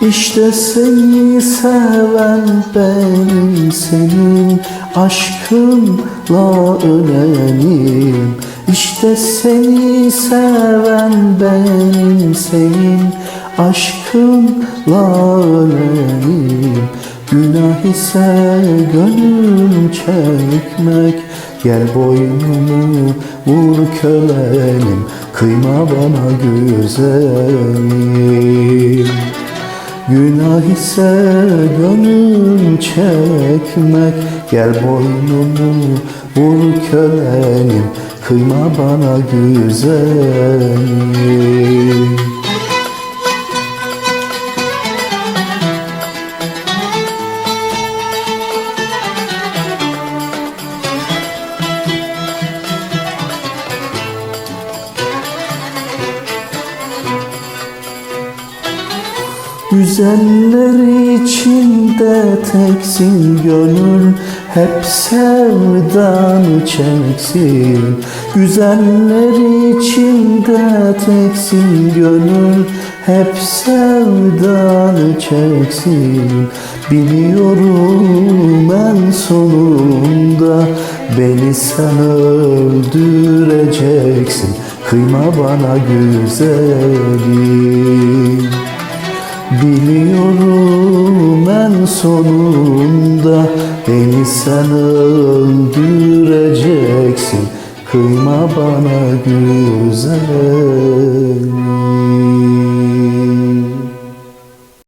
İşte seni seven benim senin aşkınla ölenim. İşte seni seven benim senin aşkınla ölenim. Günah ise gönül çekmek Gel boynumu vur kölenim. Kıyma bana güzelim Günah ise gönül çekmek. Gel boynumu vur kölenim. Kıyma bana güzelim Güzeller içinde teksin gönül Hep sevdanı çeksin. Güzeller içinde teksin gönül Hep sevdanı çeksin. Biliyorum en sonunda Beni sen öldüreceksin. Kıyma bana güzelim sonunda beni sen öldüreceksin. Kıyma bana güzel